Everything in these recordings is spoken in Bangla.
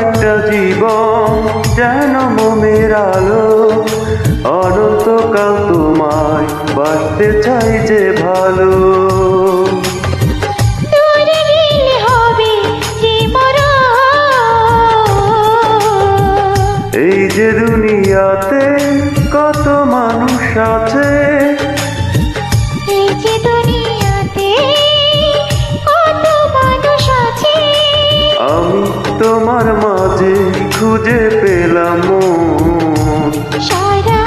একটা জীবন যেন মোমের আলো অনন্তকাল তোমায় বাঁচতে চাই যে ভালো। এই যে দুনিয়াতে কত মানুষ আছে তোমার মাঝে খুঁজে পেলাম। সারা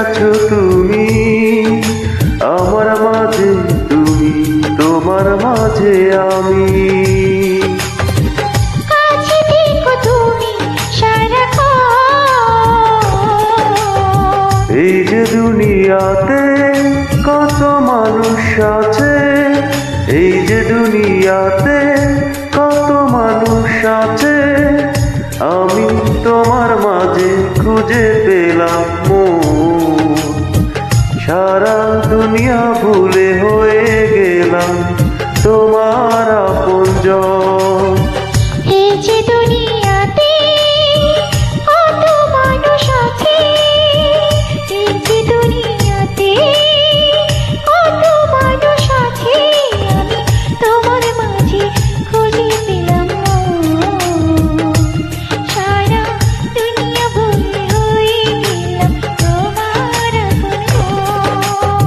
গেছো তুমি? আমার মাঝে তুমি তোমার মাঝে আমি। এই যে দুনিয়াতে কত মানুষ আছে এই যে দুনিয়াতে কত মানুষ আছে আমি তোমার মাঝে খুঁজে পেলাম। আমার পুঞ্জ এই যে দুনিয়াতে কত মানুষ আছে এই যে দুনিয়াতে কত মানুষ আছে, আমি তোমার মাঝে খুঁজে পেলাম না। সারা দুনিয়া ভুলে হয়ে গেলাম তোমার আপন মন।